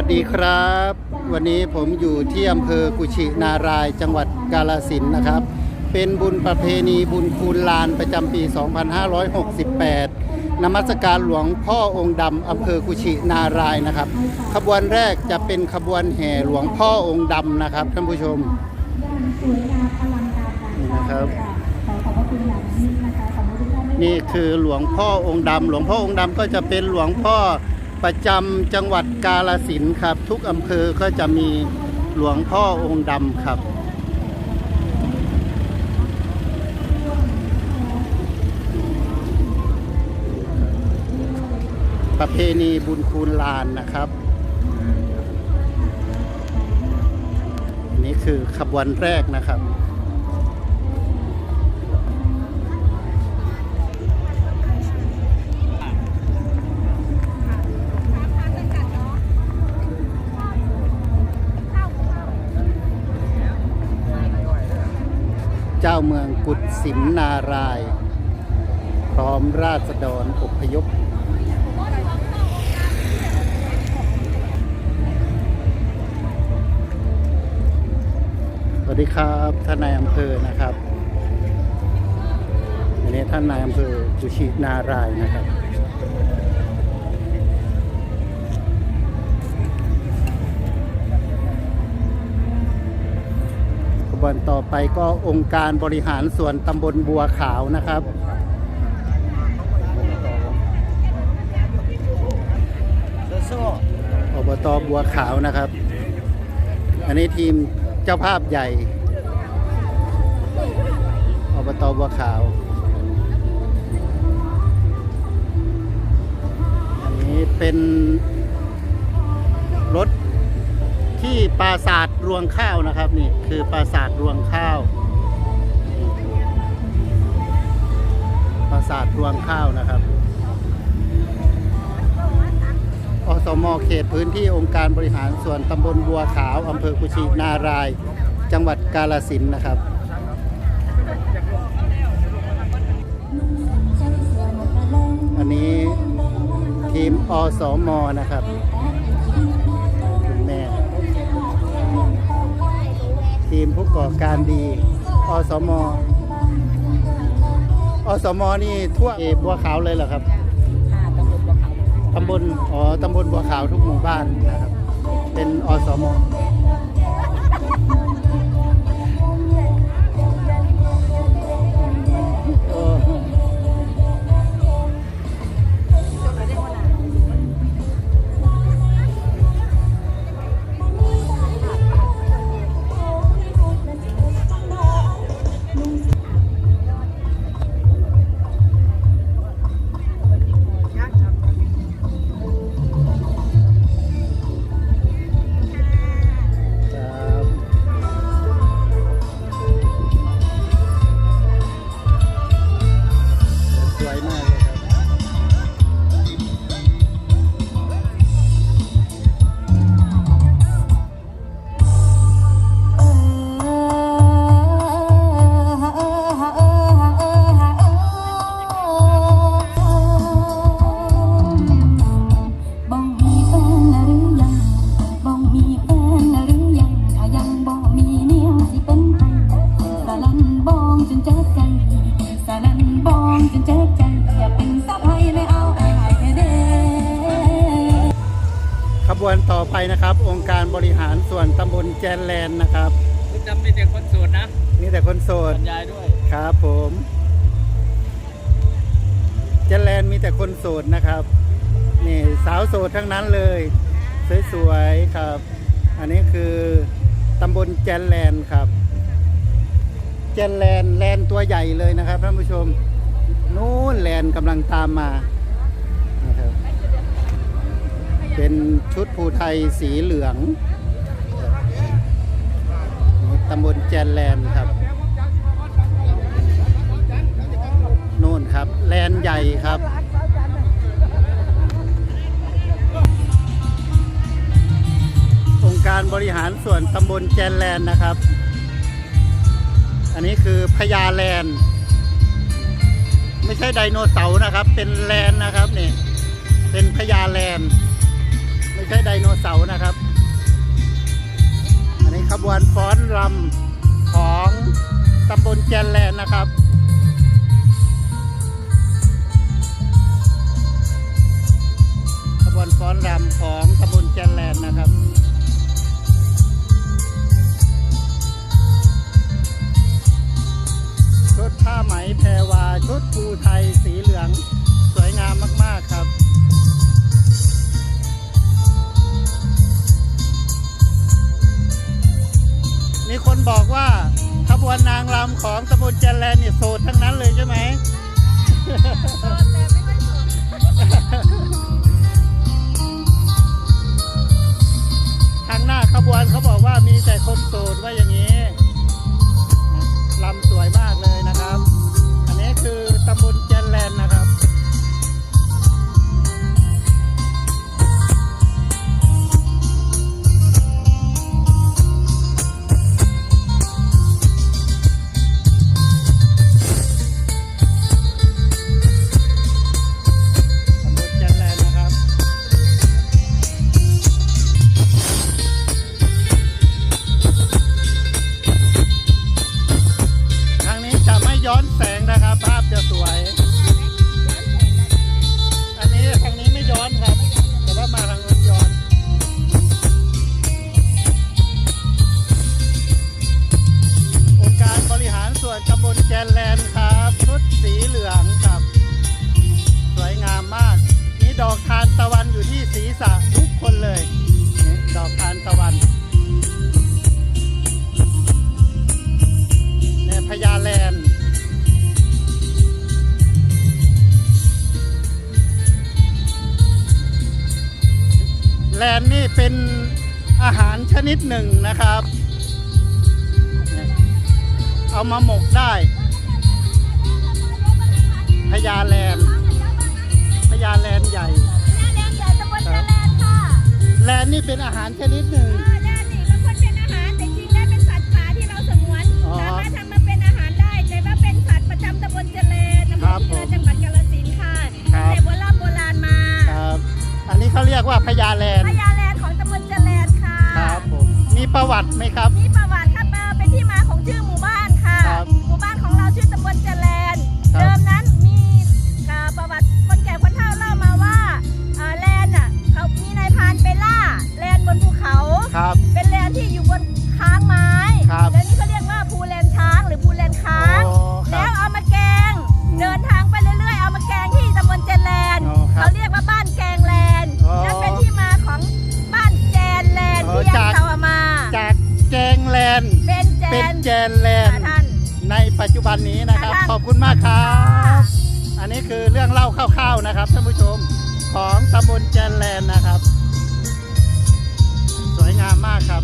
วัสดีครับ วันนี้ผมอยู่ที่อำเภอกุชินารายจังหวัดกาลสินนะครับ เป็นบุญประเพณีบุญคูณลานประจำปี 2568 นมัสการหลวงพ่อองค์ดำอำเภอกุชินารายนะครับ ขบวนแรกจะเป็นขบวนแห่หลวงพ่อองค์ดำนะครับท่านผู้ชมสวยงามอลังการงานนี่นะครับนี่คือหลวงพ่อองค์ดำหลวงพ่อองค์ดำก็จะเป็นหลวงพ่อ ประจำจังหวัดกาลสินครับ ทุกอำเภอก็จะมีหลวงพ่อองค์ดำครับ ประเพณีบุญคูณลานนะครับนี่คือขบวนแรกนะครับ เจ้าเมืองกุดสิมนาราย พร้อมราษฎรอพยพสวัสดีครับท่านนายอำเภอนะครับอันนี้ท่านนายอำเภอกุชินารายนะครับ วนต่อไปก็องค์การบริหารส่วนตำบลบัวขาวนะครับ อบตบัวขาวนะครับ อันนี้ทีมเจ้าภาพใหญ่ อบตบัวขาว อันนี้เป็น ปราสาทรวงข้าวนะครับนี่คือปราสาทรวงข้าว ปราสาทรวงข้าวนะครับอสมเขตพื้นที่องค์การบริหารส่วนตำบลบัวขาวอำเภอกุชินาราย จังหวัดกาลสินนะครับอันนี้ทีมอสมนะครับ ทีมผู้ก่อการดี อสม อสมนี่ทั่วเอบัวขาวเลยเหรอครับตำบล อ๋อ ตำบลบัวขาวทุกหมู่บ้านนะครับ เป็นอสม บ้องจนเจอใจสาลันบ้องจนเจอใจ อย่าเป็นสะพ้ายเลยเอาอายแท้เด้ขบวนต่อไปนะครับ องค์การบริหารส่วนตำบลแจนแลนด์นะครับคุณจำมีแต่คนโสดนะนี่แต่คนโสบดรรยายด้วยครับผมแจนแลนด์มีแต่คนโสดนะครับนี่สาวโสดทั้งนั้นเลย สวยๆครับ อันนี้คือตำบลแจนแลนด์ครับ แจนแลนแลนตัวใหญ่เลยนะครับท่านผู้ชม นู้นแลนกำลังตามมานะครับเป็นชุดภูไทยสีเหลืองตำบลแจนแลนครับนู่นครับ แลนใหญ่ครับองค์การบริหารส่วนตำบลแจนแลนนะครับ อันนี้คือพญาแลน ไม่ใช่ไดโนเสาร์นะครับ เป็นแลนนะครับนี่ เป็นพญาแลน ไม่ใช่ไดโนเสาร์นะครับ อันนี้ขบวนฟ้อนรำของตำบลแกนแลนนะครับ นิดหนึ่งนะครับ เอามาหมกได้พญาแลนพญาแลนใหญ่แลนใหญ่ตำบลแลนค่ะแลนนี่เป็นอาหารชนิดหนึ่ง ประวัติครับเป็นที่มาของชื่อหมู่บ้าน ในปัจจุบันนี้นะครับ ขอบคุณมากครับ อันนี้คือเรื่องเล่าคร่าวๆนะครับท่านผู้ชมของตำบลแจนแลนนะครับ สวยงามมากครับ